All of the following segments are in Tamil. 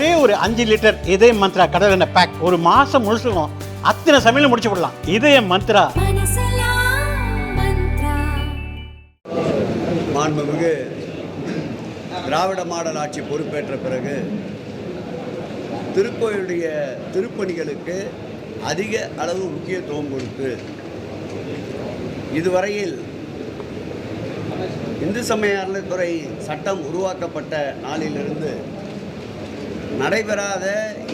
ஒரே ஒரு அஞ்சு லிட்டர் இதய மந்த்ரா கடல் எண்ணெய் பேக் ஒரு மாசம் முழுசுக்கும் அத்தனை சமையலும் முடிச்சு விடலாம். இதய மந்த்ரா. மாண்புமிகு திராவிட மாடல் ஆட்சி பொறுப்பேற்ற பிறகு திருக்கோயிலுடைய திருப்பணிகளுக்கு அதிக அளவு முக்கியத்துவம் கொடுத்து இதுவரையில் இந்து சமய அறநிலைத்துறை சட்டம் உருவாக்கப்பட்ட நாளிலிருந்து நடைபெறாத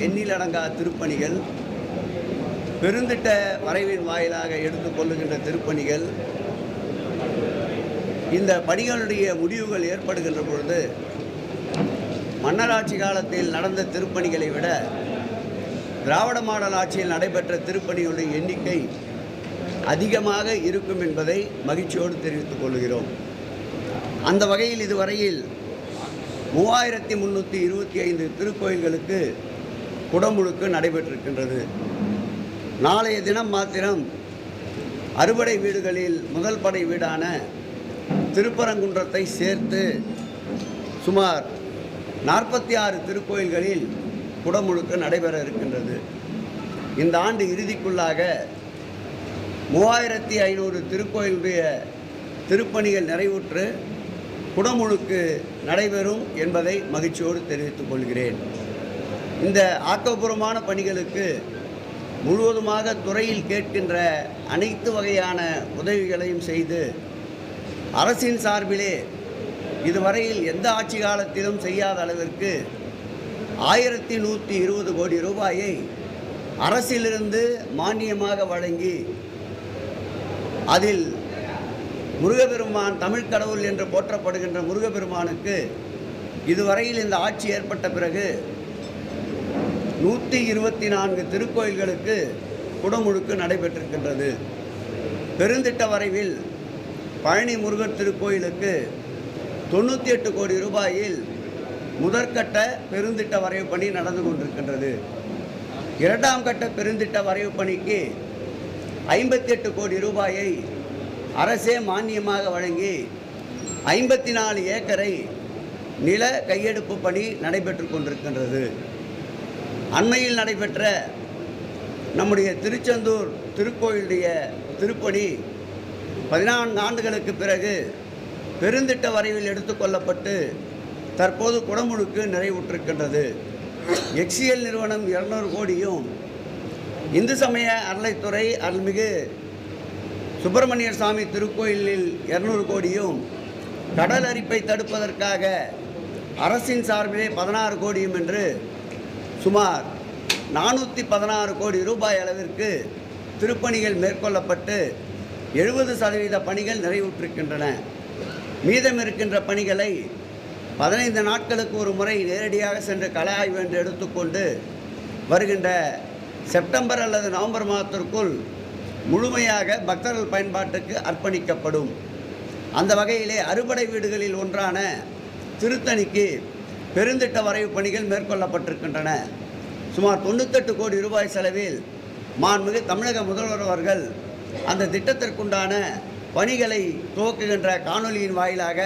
எண்ணிலடங்கா திருப்பணிகள் பெருந்திட்ட வரைவின் வாயிலாக எடுத்துக்கொள்ளுகின்ற திருப்பணிகள் இந்த பணிகளுடைய முடிவுகள் ஏற்படுகின்ற பொழுது மன்னராட்சி காலத்தில் நடந்த திருப்பணிகளை விட திராவிட மாடல் ஆட்சியில் நடைபெற்ற திருப்பணிகளுடைய எண்ணிக்கை அதிகமாக இருக்கும் என்பதை மகிழ்ச்சியோடு தெரிவித்துக் கொள்கிறோம். அந்த வகையில் இதுவரையில் மூவாயிரத்தி முந்நூற்றி இருபத்தி ஐந்து திருக்கோயில்களுக்கு குடமுழுக்கு நடைபெற்றிருக்கின்றது. நாளைய தினம் மாத்திரம் அறுபடை வீடுகளில் முதல் படை வீடான திருப்பரங்குன்றத்தை சேர்த்து சுமார் நாற்பத்தி ஆறு திருக்கோயில்களில் குடமுழுக்கு நடைபெற இருக்கின்றது. இந்த ஆண்டு இறுதிக்குள்ளாக மூவாயிரத்தி ஐநூறு திருக்கோயிலுடைய திருப்பணிகள் நிறைவுற்று குடமுழுக்கு நடைபெறும் என்பதை மகிழ்ச்சியோடு தெரிவித்துக் கொள்கிறேன். இந்த ஆக்கப்பூர்வமான பணிகளுக்கு முழுவதுமாக துறையில் கேட்கின்ற அனைத்து வகையான உதவிகளையும் செய்து அரசின் சார்பிலே இதுவரையில் எந்த ஆட்சி காலத்திலும் செய்யாத அளவிற்கு ஆயிரத்தி நூற்றி இருபது கோடி ரூபாயை அரசிலிருந்து மானியமாக வழங்கி அதில் முருகப்பெருமான் தமிழ் கடவுள் என்று போற்றப்படுகின்ற முருகப்பெருமானுக்கு இதுவரையில் இந்த ஆட்சி ஏற்பட்ட பிறகு நூற்றி இருபத்தி நான்கு திருக்கோயில்களுக்கு குடமுழுக்கு நடைபெற்றிருக்கின்றது. பெருந்திட்ட வரைவில் பழனி முருகர் திருக்கோயிலுக்கு தொண்ணூற்றி எட்டு கோடி ரூபாயில் முதற்கட்ட பெருந்திட்ட வரைவு பணி நடந்து கொண்டிருக்கின்றது. இரண்டாம் கட்ட பெருந்திட்ட வரைவு பணிக்கு ஐம்பத்தி எட்டு கோடி ரூபாயை அரசே மானியமாக வழங்கி ஐம்பத்தி நாலு ஏக்கரை நில கையெடுப்பு பணி நடைபெற்று கொண்டிருக்கின்றது. அண்மையில் நடைபெற்ற நம்முடைய திருச்செந்தூர் திருக்கோயிலுடைய திருப்பணி பதினான்கு ஆண்டுகளுக்கு பிறகு பெருந்திட்ட வரைவில் எடுத்துக்கொள்ளப்பட்டு தற்போது குடமுழுக்கு நிறைவுற்றிருக்கின்றது. எக்ஸிஎல் நிறுவனம் இருநூறு கோடியும் இந்து சமய அறளைத்துறை அருள்மிகு சுப்பிரமணியர் சாமி திருக்கோயிலில் இருநூறு கோடியும் கடல் அரிப்பை தடுப்பதற்காக அரசின் சார்பிலே பதினாறு கோடியும் என்று சுமார் நானூற்றி பதினாறு கோடி ரூபாய் அளவிற்கு திருப்பணிகள் மேற்கொள்ளப்பட்டு எழுபது சதவீத பணிகள் நிறைவுற்றிருக்கின்றன. மீதம் இருக்கின்ற பணிகளை பதினைந்து நாட்களுக்கு ஒரு முறை நேரடியாக சென்று கல ஆய்வு என்று எடுத்துக்கொண்டு வருகின்ற செப்டம்பர் அல்லது நவம்பர் மாதத்திற்குள் முழுமையாக பக்தர்கள் பயன்பாட்டுக்கு அர்ப்பணிக்கப்படும். அந்த வகையிலே அறுபடை வீடுகளில் ஒன்றான திருத்தணிக்கு பெருந்திட்ட வரைவு பணிகள் மேற்கொள்ளப்பட்டிருக்கின்றன. சுமார் தொண்ணூத்தெட்டு கோடி ரூபாய் செலவில் மாண்புமிகு தமிழக முதல்வர் அவர்கள் அந்த திட்டத்திற்குண்டான பணிகளை துவக்குகின்ற காணொலியின் வாயிலாக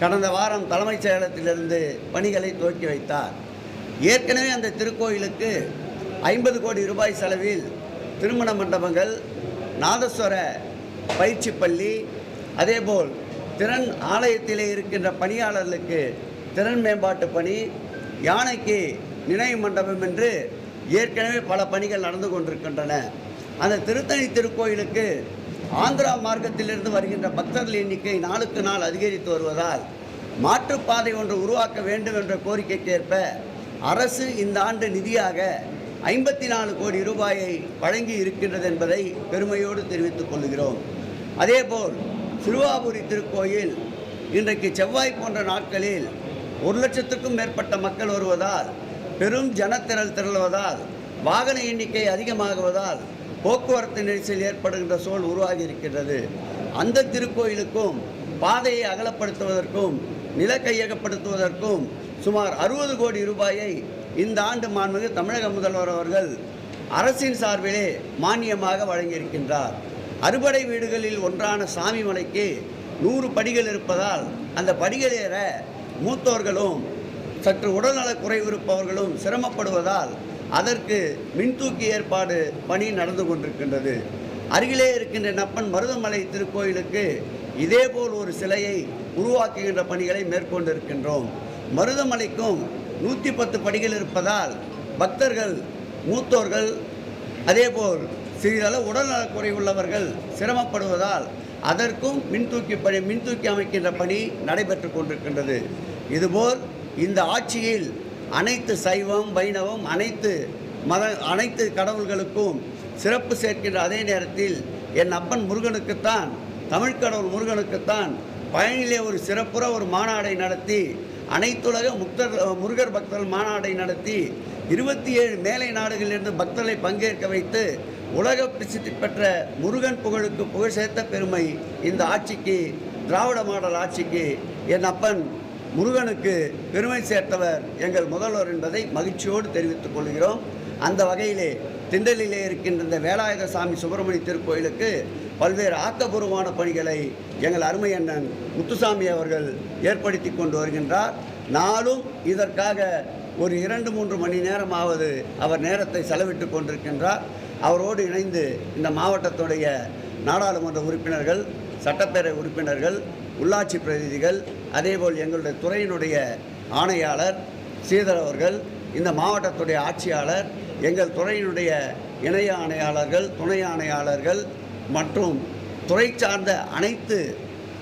கடந்த வாரம் தலைமைச் செயலகத்திலிருந்து பணிகளை துவக்கி வைத்தார். ஏற்கனவே அந்த திருக்கோயிலுக்கு ஐம்பது கோடி ரூபாய் செலவில் திருமண மண்டபங்கள் நாதஸ்வர பயிற்சி பள்ளி அதேபோல் திறன் ஆலயத்திலே இருக்கின்ற பணியாளர்களுக்கு திறன் மேம்பாட்டு பணி யானைக்கு நினைவு மண்டபம் என்று ஏற்கனவே பல பணிகள் நடந்து கொண்டிருக்கின்றன. அந்த திருத்தணி திருக்கோயிலுக்கு ஆந்திரா மார்க்கத்திலிருந்து வருகின்ற பக்தர்கள் எண்ணிக்கை நாளுக்கு நாள் அதிகரித்து வருவதால் மாற்றுப்பாதை ஒன்று உருவாக்க வேண்டும் என்ற கோரிக்கைக்கேற்ப அரசு இந்த ஆண்டு நிதியாக ஐம்பத்தி நாலு கோடி ரூபாயை வழங்கி இருக்கின்றது என்பதை பெருமையோடு தெரிவித்துக் கொள்கிறோம். அதேபோல் சிறுவாபுரி திருக்கோயில் இன்றைக்கு செவ்வாய் போன்ற நாட்களில் ஒரு லட்சத்துக்கும் மேற்பட்ட மக்கள் வருவதால் பெரும் ஜனத்திரள் திரளுவதால் வாகன எண்ணிக்கை அதிகமாகுவதால் போக்குவரத்து நெரிசல் ஏற்படுகின்ற சூழல் உருவாகி இருக்கின்றது. அந்த திருக்கோயிலுக்கும் பாதையை அகலப்படுத்துவதற்கும் நில கையகப்படுத்துவதற்கும் சுமார் அறுபது கோடி ரூபாயை இந்த ஆண்டு மாண்புமிகு தமிழக முதல்வர் அவர்கள் அரசின் சார்பிலே மானியமாக வழங்கியிருக்கின்றார். அறுபடை வீடுகளில் ஒன்றான சாமி மலைக்கு நூறு படிகள் இருப்பதால் அந்த படிகள் ஏற மூத்தோர்களும் சற்று உடல்நலக் குறைவு இருப்பவர்களும் சிரமப்படுவதால் அதற்கு மின்தூக்கி ஏற்பாடு பணி நடந்து கொண்டிருக்கின்றது. அருகிலே இருக்கின்ற நப்பன் மருதமலை திருக்கோயிலுக்கு இதேபோல் ஒரு சிலையை உருவாக்குகின்ற பணிகளை மேற்கொண்டிருக்கின்றோம். மருதமலைக்கும் நூற்றி பத்து படிகள் இருப்பதால் பக்தர்கள் மூத்தோர்கள் அதேபோல் சிறிதளவு உடல்நலக்குறைவுள்ளவர்கள் சிரமப்படுவதால் அதற்கும் மின்தூக்கி பணி மின்தூக்கி அமைக்கின்ற பணி நடைபெற்று கொண்டிருக்கின்றது. இதுபோல் இந்த ஆட்சியில் அனைத்து சைவம் வைணவம் அனைத்து மத அனைத்து கடவுள்களுக்கும் சிறப்பு சேர்க்கின்ற அதே நேரத்தில் என் அப்பன் முருகனுக்குத்தான் தமிழ் கடவுள் முருகனுக்குத்தான் பயனிலே ஒரு சிறப்புற ஒரு மாநாடை நடத்தி அனைத்துலக முக்தர் முருகர் பக்தர்கள் மாநாடை நடத்தி இருபத்தி ஏழு மேலை நாடுகளிலிருந்து பக்தர்களை பங்கேற்க வைத்து உலக பிரசித்தி பெற்ற முருகன் புகழுக்கு புகழ் சேர்த்த பெருமை இந்த ஆட்சிக்கு திராவிட மாடல் ஆட்சிக்கு என் அப்பன் முருகனுக்கு பெருமை சேர்த்தவர் எங்கள் முதல்வர் என்பதை மகிழ்ச்சியோடு தெரிவித்துக் கொள்கிறோம். அந்த வகையிலே திண்டலிலே இருக்கின்ற இந்த வேலாயுத சாமி சுப்பிரமணிய திருக்கோயிலுக்கு பல்வேறு ஆக்கப்பூர்வமான பணிகளை எங்கள் அருமை அண்ணன் முத்துசாமி அவர்கள் ஏற்படுத்தி கொண்டு வருகின்றார். நாளும் இதற்காக ஒரு இரண்டு மூன்று மணி நேரமாவது அவர் நேரத்தை செலவிட்டு கொண்டிருக்கின்றார். அவரோடு இணைந்து இந்த மாவட்டத்துடைய நாடாளுமன்ற உறுப்பினர்கள் சட்டப்பேரவை உறுப்பினர்கள் உள்ளாட்சி பிரதிநிதிகள் அதேபோல் எங்களுடைய துறையினுடைய ஆணையாளர் ஸ்ரீதர் அவர்கள் இந்த மாவட்டத்துடைய ஆட்சியாளர் எங்கள் துறையினுடைய இணை ஆணையாளர்கள் துணை ஆணையாளர்கள் மற்றும் துறை சார்ந்த அனைத்து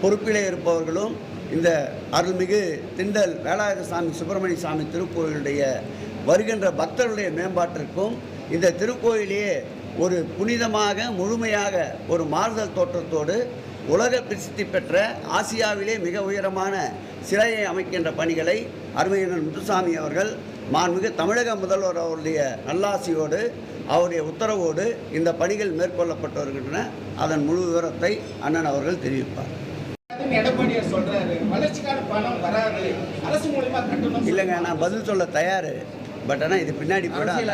பொறுப்பிலே இருப்பவர்களும் இந்த அருள்மிகு திண்டல் வேலாயுத சாமி சுப்பிரமணிய சாமி திருக்கோயிலுடைய வருகின்ற பக்தர்களுடைய மேம்பாட்டிற்கும் இந்த திருக்கோயிலையே ஒரு புனிதமாக முழுமையாக ஒரு மாறுதல் தோற்றத்தோடு உலக பிரசித்தி பெற்ற ஆசியாவிலே மிக உயரமான சிலையை அமைக்கின்ற பணிகளை அருமையர்கள் முத்துசாமி அவர்கள் மாண்புமிகு தமிழக முதல்வர் அவருடைய நல்லாசியோடு அவருடைய உத்தரவோடு இந்த பணிகள் மேற்கொள்ளப்பட்டு வருகின்றன அதன் முழு விவரத்தை அண்ணன் அவர்கள் தெரிவிப்பார். இல்லைங்க நான் பதில் சொல்ல தயார். பட் ஆனால் இது பின்னாடி கோயில்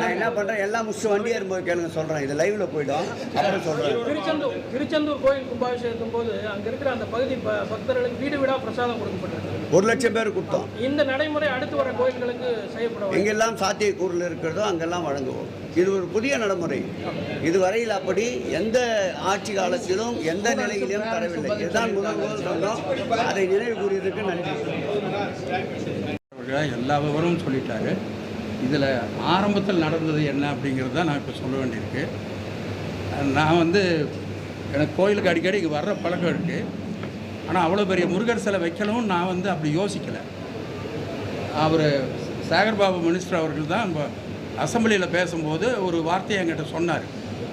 நான் என்ன பண்ணுறேன் எல்லா முடிச்சு வண்டி ஏறும்போது கேளுங்க சொல்கிறேன் இது லைவ்ல போயிடும். அப்புறம் சொல்கிறேன் திருச்செந்தூர் திருச்செந்தூர் கோயில் கும்பாபிஷேகத்தின் போது அங்க இருக்கிற அந்த பகுதி பக்தர்களுக்கு வீடு வீடா பிரசாதம் கொடுக்கப்பட்டது ஒரு லட்சம் பேர் கொடுத்தோம். இந்த நடைமுறை அடுத்து வர கோயில்களுக்கு செய்யப்பட வேண்டும். எங்கெல்லாம் சாத்தியக்கூறில் இருக்கிறதோ அங்கெல்லாம் வழங்குவோம். இது ஒரு புதிய நடைமுறை. இதுவரையில் அப்படி எந்த ஆட்சி காலத்திலும் எந்த நிலையிலும் தரவில்லை. இதுதான் முதல் முதல் சொன்னோம். அதை நினைவு கூறியதற்கு நன்றி. இருக்கிற எல்லா விவரமும் சொல்லிட்டாரு. இதில் ஆரம்பத்தில் நடந்தது என்ன அப்படிங்கிறது தான் நான் இப்போ சொல்ல வேண்டியிருக்கு. நான் வந்து எனக்கு கோயிலுக்கு அடிக்கடி இங்கே வர்ற பழக்கம் இருக்குது ஆனால் அவ்வளோ பெரிய முருகர் சிலை வைக்கணும் நான் வந்து அப்படி யோசிக்கலை. அவர் சேகர்பாபு மினிஸ்டர் அவர்கள் தான் அசம்பிளியில் பேசும்போது ஒரு வார்த்தையை என்கிட்ட சொன்னார்.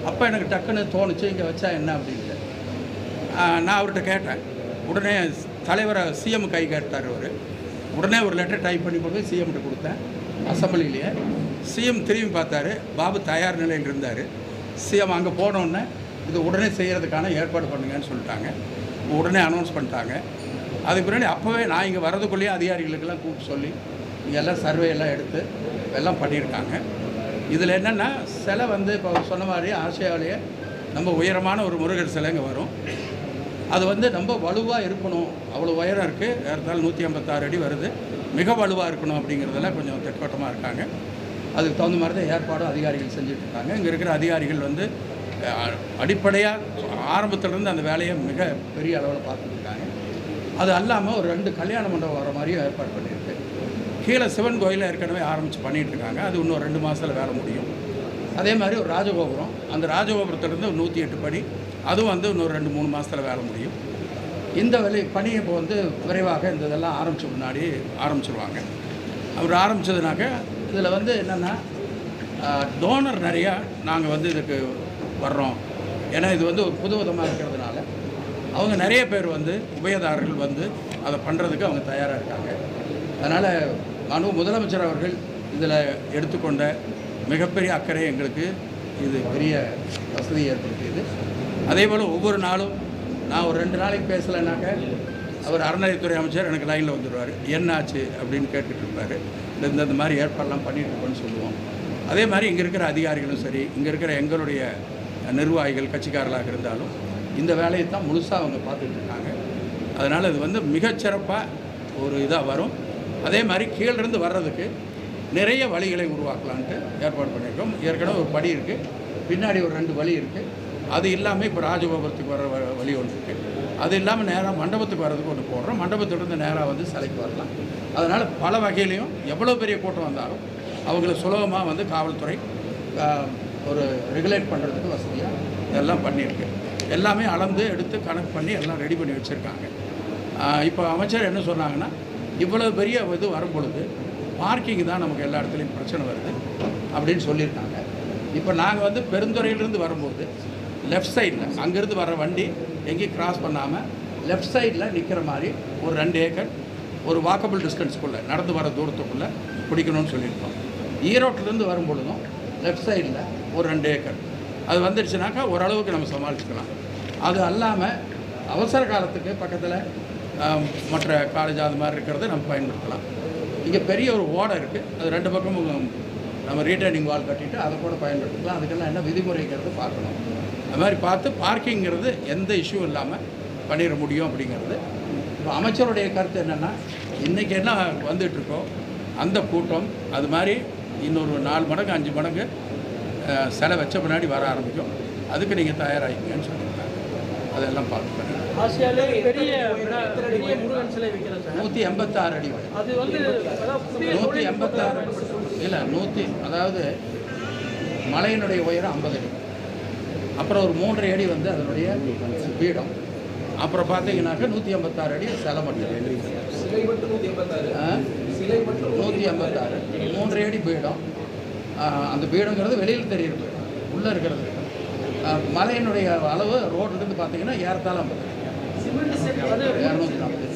அப்போ எனக்கு டக்குன்னு தோணுச்சு இங்கே வச்சா என்ன அப்படின்ட்டு. நான் அவர்கிட்ட கேட்டேன். உடனே தலைவரை சிஎம் கை கேட்டார் அவர். உடனே ஒரு லெட்டர் டைப் பண்ணி கொண்டு போய் சிஎம்கிட்ட கொடுத்தேன். அசம்பிளிலேயே சிஎம் திரும்பி பார்த்தாரு. பாபு தயார் நிலையில் இருந்தார். சிஎம் அங்கே போனோடனே இது உடனே செய்கிறதுக்கான ஏற்பாடு பண்ணுங்கன்னு சொல்லிட்டாங்க. உடனே அனௌன்ஸ் பண்ணிட்டாங்க. அதுக்கு பின்னாடி அப்போவே நான் இங்கே வரதுக்குள்ளேயே அதிகாரிகளுக்கெல்லாம் கூப்பிட்டு சொல்லி இங்கே எல்லாம் சர்வே எல்லாம் எடுத்து எல்லாம் பண்ணியிருக்காங்க. இதில் என்னென்னா சிலை வந்து இப்போ சொன்ன மாதிரி ஆசியாவிலேயே நம்ம உயரமான ஒரு முருகர் சிலை இங்கே வரும். அது வந்து ரொம்ப வலுவாக இருக்கணும். அவ்வளோ உயரம் இருக்குது இருந்தாலும் நூற்றி ஐம்பத்தாறு அடி வருது. மிக வலுவாக இருக்கணும் அப்படிங்கிறதெல்லாம் கொஞ்சம் திட்டவட்டமாக இருக்காங்க. அதுக்கு தகுந்த மாதிரி தான் ஏற்பாடும் அதிகாரிகள் செஞ்சிட்ருக்காங்க இங்கே இருக்கிற அதிகாரிகள் வந்து அடிப்படையாக ஆரம்பத்துலேருந்து அந்த வேலையை மிக பெரிய அளவில் பார்த்துருக்காங்க அது அல்லாமல் ஒரு ரெண்டு கல்யாண மண்டபம் வர மாதிரியும் ஏற்பாடு பண்ணியிருக்கு. கீழே சிவன் கோயிலில் ஏற்கனவே ஆரம்பித்து பண்ணிகிட்டு இருக்காங்க. அது இன்னும் ரெண்டு மாதத்தில் வேலை முடியும். அதே மாதிரி ஒரு ராஜகோபுரம். அந்த ராஜகோபுரத்துலேருந்து ஒரு நூற்றி எட்டு படி அதுவும் வந்து இன்னொரு ரெண்டு மூணு மாதத்தில் வேலை முடியும். இந்த வேலை பணி இப்போ வந்து விரைவாக இந்த இதெல்லாம் ஆரம்பித்த முன்னாடி ஆரம்பிச்சிருவாங்க. அவர் ஆரம்பித்ததுனாக்க இதில் வந்து என்னென்னா டோனர் நிறையா நாங்கள் வந்து இதுக்கு வர்றோம். ஏன்னா இது வந்து ஒரு புது விதமாக இருக்கிறதுனால அவங்க நிறைய பேர் வந்து உபயதாரர்கள் வந்து அதை பண்ணுறதுக்கு அவங்க தயாராக இருக்காங்க. அதனால் மனு முதலமைச்சர் அவர்கள் இதில் எடுத்துக்கொண்ட மிகப்பெரிய அக்கறை எங்களுக்கு இது பெரிய வசதியை ஏற்படுத்தியது. அதே போல் ஒவ்வொரு நாளும் நான் ஒரு ரெண்டு நாளைக்கு பேசலைனாக்க அவர் அறநிலையத்துறை அமைச்சர் எனக்கு லைனில் வந்துடுவார். என்ன ஆச்சு அப்படின்னு கேட்டுட்டு இருப்பார். இந்த இந்த மாதிரி ஏற்பாடெல்லாம் பண்ணிட்டு இருக்கோன்னு சொல்லுவோம். அதே மாதிரி இங்கே இருக்கிற அதிகாரிகளும் சரி இங்கே இருக்கிற எங்களுடைய நிர்வாகிகள் கட்சிக்காரர்களாக இருந்தாலும் இந்த வேலையை தான் முழுசாக அவங்க பார்த்துட்டு இருக்காங்க. அதனால் இது வந்து மிகச்சிறப்பாக ஒரு இதாக வரும். அதே மாதிரி கீழிருந்து வர்றதுக்கு நிறைய வழிகளை உருவாக்கலான்ட்டு ஏற்பாடு பண்ணியிருக்கோம். ஏற்கனவே ஒரு படி இருக்குது பின்னாடி ஒரு ரெண்டு வழி இருக்குது அது இல்லாமல் இப்போ ராஜகோபுரத்துக்கு வர வ- வழி ஒன்று இருக்குது அது இல்லாமல் நேராக மண்டபத்துக்கு வர்றதுக்கு ஒன்று போடுறோம். மண்டபத்திலிருந்து நேராக வந்து சிலைக்கு வரலாம். அதனால் பல வகையிலையும் எவ்வளோ பெரிய கூட்டம் வந்தாலும் அவங்கள சுலபமாக வந்து காவல்துறை ஒரு ரெகுலேட் பண்ணுறதுக்கு வசதியாக இதெல்லாம் பண்ணியிருக்கு. எல்லாமே அளந்து எடுத்து கணக்கு பண்ணி எல்லாம் ரெடி பண்ணி வச்சுருக்காங்க. இப்போ அமைச்சர் என்ன சொன்னாங்கன்னா இவ்வளோ பெரிய இது வரும் பொழுது பார்க்கிங் தான் நமக்கு எல்லா இடத்துலையும் பிரச்சனை வருது அப்படின்னு சொல்லியிருக்காங்க. இப்போ நாங்கள் வந்து பெருந்துறையிலேருந்து வரும்போது லெஃப்ட் சைடில் அங்கேருந்து வர வண்டி எங்கேயும் கிராஸ் பண்ணாமல் லெஃப்ட் சைடில் நிற்கிற மாதிரி ஒரு ரெண்டு ஏக்கர் ஒரு வாக்கபிள் டிஸ்டன்ஸ்க்குள்ளே நடந்து வர தூரத்துக்குள்ளே பிடிக்கணும்னு சொல்லியிருக்கோம். ஈரோட்டிலேருந்து வரும் பொழுதும் லெஃப்ட் சைடில் ஒரு ரெண்டு ஏக்கர் அது வந்துடுச்சுனாக்கா ஓரளவுக்கு நம்ம சமாளிச்சுக்கலாம். அது அல்லாமல் அவசர காலத்துக்கு பக்கத்தில் மற்ற காலேஜ் அது மாதிரி இருக்கிறத நம்ம பயன்படுத்தலாம். இங்கே பெரிய ஒரு ஓடை இருக்குது அது ரெண்டு பக்கமும் நம்ம ரீட்டர்னிங் வால் கட்டிட்டு அதை கூட பயன்படுத்திக்கலாம். அதுக்கெல்லாம் என்ன விதிமுறைங்கிறது பார்க்கணும். அது மாதிரி பார்த்து பார்க்கிங்கிறது எந்த இஷ்யூ இல்லாமல் பண்ணிட முடியும் அப்படிங்கிறது. இப்போ அமைச்சருடைய கருத்து என்னென்னா இன்றைக்கி என்ன வந்துட்டுருக்கோ அந்த கூட்டம் அது மாதிரி இன்னொரு நாலு மடங்கு அஞ்சு மடங்கு சிலை வச்ச பின்னாடி வர ஆரம்பிக்கும். அதுக்கு நீங்கள் தயாராகிங்கன்னு சொல்லியிருக்காங்க. அதெல்லாம் பார்த்து நூற்றி எண்பத்தாறு அடி நூற்றி எண்பத்தாறு. இல்லை நூற்றி அதாவது மலையினுடைய உயரம் ஐம்பது அடி. அப்புறம் ஒரு மூன்றரை அடி வந்து அதனுடைய பீடம். அப்புறம் பார்த்தீங்கன்னாக்கா நூற்றி எண்பத்தாறு அடி சிலை மட்டும் நூற்றி எண்பத்தாறு மூன்றரை அடி பீடம். அந்த பீடங்கிறது வெளியில் தெரியுற பீடம் உள்ளே இருக்கிறது. மலையினுடைய அளவு ரோட்லேருந்து பார்த்தீங்கன்னா ஏறத்தாழ ஐம்பது. இரநூத்தி நாற்பது.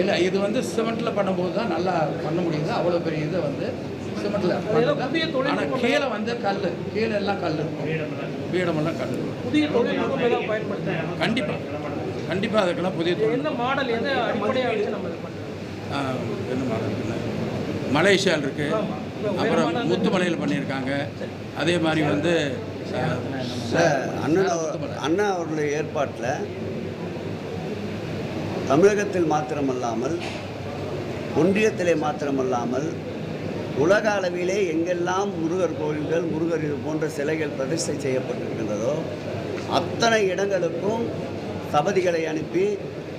இல்லை இது வந்து சிமெண்ட்டில் பண்ணும்போது தான் நல்லா பண்ண முடியுது. அவ்வளோ பெரிய இதை வந்து தொழில்நுட்பம் ஆனால் கீழே வந்து கல் கீழே எல்லாம் கல் பீடமெல்லாம் கல் புதிய தொழில்நுட்பம் கண்டிப்பாக கண்டிப்பாக அதுக்கெல்லாம் புதிய எந்த மாடல் எதை அடிப்படையாக வச்சு நம்ம இது பண்ணுறோம் ஆ, என்ன மாடல் இருக்குன்னா மலேசியாவில் இருக்குது அப்புறம் முத்துமலையில் பண்ணியிருக்காங்க. அதே மாதிரி வந்து அண்ணன். அண்ணா அவர்களுடைய ஏற்பாட்டில் தமிழகத்தில் மாத்திரமல்லாமல் ஒன்றியத்திலே மாத்திரமல்லாமல் உலக அளவிலே எங்கெல்லாம் முருகர் கோயில்கள் முருகர் இது போன்ற சிலைகள் பிரதிஷ்டை செய்யப்பட்டிருக்கின்றதோ அத்தனை இடங்களுக்கும் சபதிகளை அனுப்பி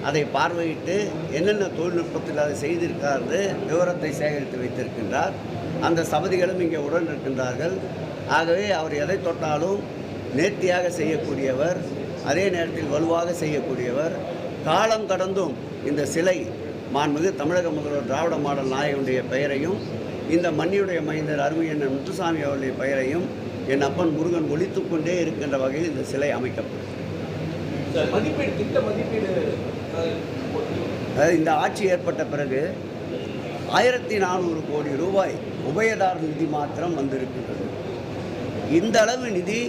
அதை பார்வையிட்டு என்னென்ன தொழில்நுட்பத்தில் அதை செய்திருக்காரு விவரத்தை சேகரித்து வைத்திருக்கின்றார். அந்த சபதிகளும் இங்கே உடன் இருக்கின்றார்கள் ஆகவே அவர் எதை தொட்டாலும் நேர்த்தியாக செய்யக்கூடியவர் அதே நேரத்தில் வலுவாக செய்யக்கூடியவர். காலம் கடந்தும் இந்த சிலை மாண்புமிகு தமிழக முதல்வர் திராவிட மாடல் நாயகனுடைய பெயரையும் இந்த மண்ணியுடைய மைந்தர் அருமையண்ணன் முத்துசாமி அவருடைய பெயரையும் என் அப்பன் முருகன் ஒழித்துக் கொண்டே இருக்கின்ற வகையில் இந்த சிலை அமைக்கப்படும் மதிப்பீடு திட்ட மதிப்பீடு இந்த ஆட்சி ஏற்பட்ட பிறகு ஆயிரத்தி நானூறு கோடி ரூபாய் உபயதார நிதி மாத்திரம் வந்திருக்கின்றது. இந்த அளவு நிதி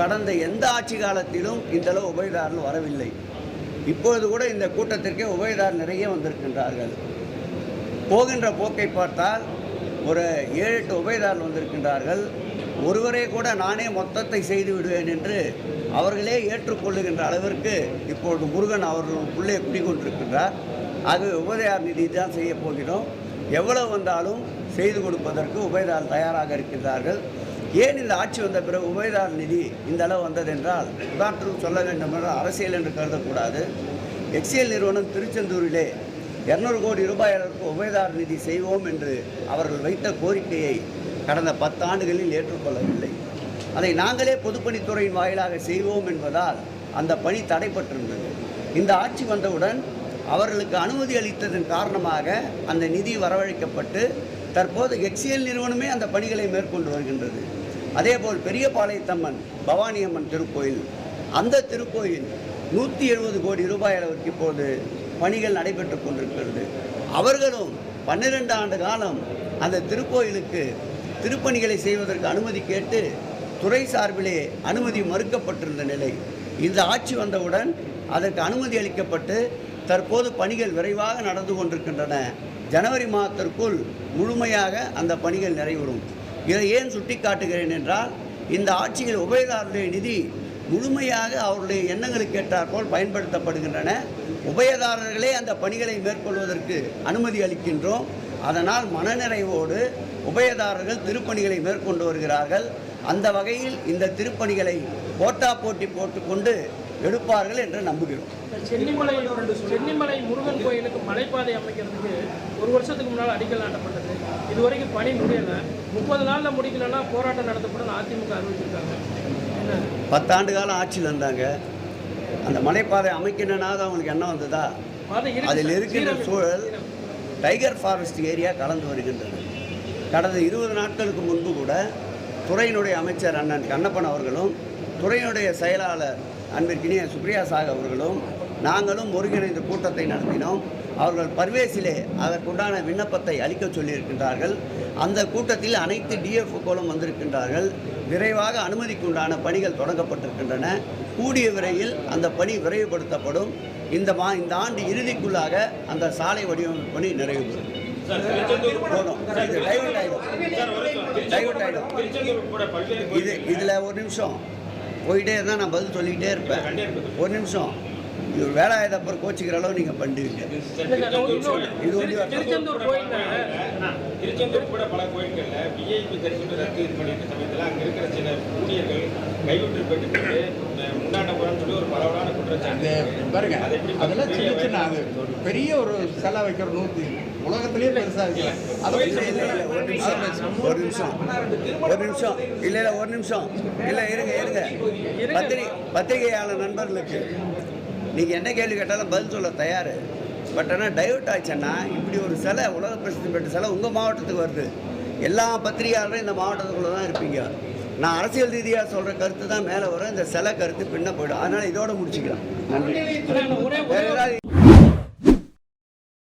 கடந்த எந்த ஆட்சி காலத்திலும் இந்த அளவு உபயதாரர்கள் வரவில்லை. இப்பொழுது கூட இந்த கூட்டத்திற்கே உபயதார் நிறைய வந்திருக்கின்றார்கள். போகின்ற போக்கை பார்த்தால் ஒரு ஏழு எட்டு உபயதாரர்கள் வந்திருக்கின்றார்கள். ஒருவரே கூட நானே மொத்தத்தை செய்து விடுவேன் என்று அவர்களே ஏற்றுக்கொள்ளுகின்ற அளவிற்கு இப்பொழுது முருகன் அவர்களுக்குள்ளே குடிகொண்டிருக்கின்றார். அது உபயதார் நிதி தான் செய்ய போகிறோம். எவ்வளவு வந்தாலும் செய்து கொடுப்பதற்கு உபயதார் தயாராக இருக்கின்றார்கள். ஏன் இந்த ஆட்சி வந்த பிறகு உபயதார் நிதி இந்த அளவு வந்ததென்றால் உதாரணத்துக்கு சொல்ல வேண்டும் என்றால் அரசியல் என்று கருதக்கூடாது. எக்ஸிஎல் நிறுவனம் திருச்செந்தூரிலே இரநூறு கோடி ரூபாய் அளவுக்கு உபயதார் நிதி செய்வோம் என்று அவர்கள் வைத்த கோரிக்கையை கடந்த பத்தாண்டுகளில் ஏற்றுக்கொள்ளவில்லை. அதை நாங்களே பொதுப்பணித்துறையின் வாயிலாக செய்வோம் என்பதால் அந்த பணி தடைப்பட்டிருந்தது. இந்த ஆட்சி வந்தவுடன் அவர்களுக்கு அனுமதி அளித்ததன் காரணமாக அந்த நிதி வரவழைக்கப்பட்டு தற்போது எக்ஸிஎல் நிறுவனமே அந்த பணிகளை மேற்கொண்டு வருகின்றது. அதேபோல் பெரியபாளையத்தம்மன் பவானி அம்மன் திருக்கோயில் அந்த திருக்கோயில் நூற்றி எழுபது கோடி ரூபாய் அளவிற்கு இப்போது பணிகள் நடைபெற்று கொண்டிருக்கிறது. அவர்களும் பன்னிரெண்டு ஆண்டு காலம் அந்த திருக்கோயிலுக்கு திருப்பணிகளை செய்வதற்கு அனுமதி கேட்டு துறை சார்பிலே அனுமதி மறுக்கப்பட்டிருந்த நிலை. இந்த ஆட்சி வந்தவுடன் அதற்கு அனுமதி அளிக்கப்பட்டு தற்போது பணிகள் விரைவாக நடந்து கொண்டிருக்கின்றன. ஜனவரி மாதத்திற்குள் முழுமையாக அந்த பணிகள் நிறைவுறும். இதை ஏன் சுட்டிக்காட்டுகிறேன் என்றால் இந்த ஆட்சியில் உபயதாரருடைய நிதி முழுமையாக அவருடைய எண்ணங்களுக்கு ஏற்றாற்போல் பயன்படுத்தப்படுகின்றன. உபயதாரர்களே அந்த பணிகளை மேற்கொள்வதற்கு அனுமதி அளிக்கின்றோம். அதனால் மனநிறைவோடு உபயதாரர்கள் திருப்பணிகளை மேற்கொண்டு வருகிறார்கள். அந்த வகையில் இந்த திருப்பணிகளை போட்டா போட்டி போட்டுக்கொண்டு எடுப்பார்கள் என்று நம்புகிறோம். சென்னிமலை சென்னிமலை முருகன் கோயிலுக்கு மலைப்பாதை அமைக்கிறதுக்கு ஒரு வருஷத்துக்கு முன்னால் அடிக்கல் நாட்டப்பட்டது. இதுவரைக்கும் பணி முடியலை. முப்பது நாளில் முடிக்கலன்னா போராட்டம் நடத்தப்படும் அதிமுக அறிவிச்சிருக்காங்க. பத்தாண்டு காலம் ஆட்சியில் இருந்தாங்க அந்த மலைப்பாதை அமைக்கணும்னாவது அவங்களுக்கு என்ன வந்ததா அதில். இருக்கின்ற. சூழல் டைகர் ஃபாரஸ்ட் ஏரியா கலந்து வருகின்றது கடந்த இருபது நாட்களுக்கு முன்பு கூட துறையினுடைய அமைச்சர் அண்ணன் கண்ணப்பன் அவர்களும் துறையினுடைய செயலாளர் அன்பிற்கினிய சுப்ரியா சாக் அவர்களும் நாங்களும் ஒருங்கிணைந்த கூட்டத்தை நடத்தினோம். அவர்கள் பர்வேசிலே அதற்குண்டான விண்ணப்பத்தை அளிக்க சொல்லியிருக்கின்றார்கள். அந்த கூட்டத்தில் அனைத்து டிஎஃப்ஓக்களும் வந்திருக்கின்றார்கள். விரைவாக அனுமதிக்குண்டான பணிகள் தொடங்கப்பட்டிருக்கின்றன. கூடிய விரைவில் அந்த பணி விரைவுபடுத்தப்படும். இந்த மா இந்த ஆண்டு இறுதிக்குள்ளாக அந்த சாலை வடிவமைப்பு பணி நிறைவு பெறும் இது இதில் ஒரு நிமிஷம். போயிட்டே இருந்தால் நான் பதில் சொல்லிக்கிட்டே இருப்பேன். ஒரு நிமிஷம். இது ஒரு வேலாயுதப்பர் கோச்சிக்கிற அளவு நீங்கள் பண்ணுவீங்க. இது வந்து திரு- திருச்செந்தூர் கோயில்ல திருச்செந்தூர் கூட பல கோயில்கள்ல விஐபி தரிசனம் ரத்து இது பண்ணிட்ட சமயத்தில் அங்க இருக்கிற சில ஊழியர்கள் கைவிட்டு போயிட்டு முன்னாடி போறான்னு சொல்லி ஒரு பரவலான அந்த குற்றச்சாட்டு பாருங்க அதெல்லாம் சின்ன சின்ன அது ஒரு பெரிய ஒரு சிலை வைக்கிற நூற்றி உலகத்திலேயே பெருசாக இல்லை ஒரு நிமிஷம் ஒரு நிமிஷம். ஒரு நிமிஷம். இல்லை இல்லை ஒரு நிமிஷம். இல்லை இருங்க இருங்க. பத்திரிகை பத்திரிகையாளர் நண்பர்களுக்கு நீங்கள் என்ன கேள்வி கேட்டாலும் பதில் சொல்ல தயார். பட் ஆனால் டைவர்ட் ஆச்சுன்னா இப்படி ஒரு சிலை உலக பிரசித்தி பெற்ற சிலை உங்கள் மாவட்டத்துக்கு வருது. எல்லா பத்திரிகையாளரும் இந்த மாவட்டத்துக்குள்ளே தான் இருப்பீங்க. நான் அரசியல் ரீதியாக சொல்கிற கருத்து தான் மேலே வரும். இந்த சிலை கருத்து பின்ன போயிடும். அதனால் இதோட முடிச்சுக்கலாம். நன்றி.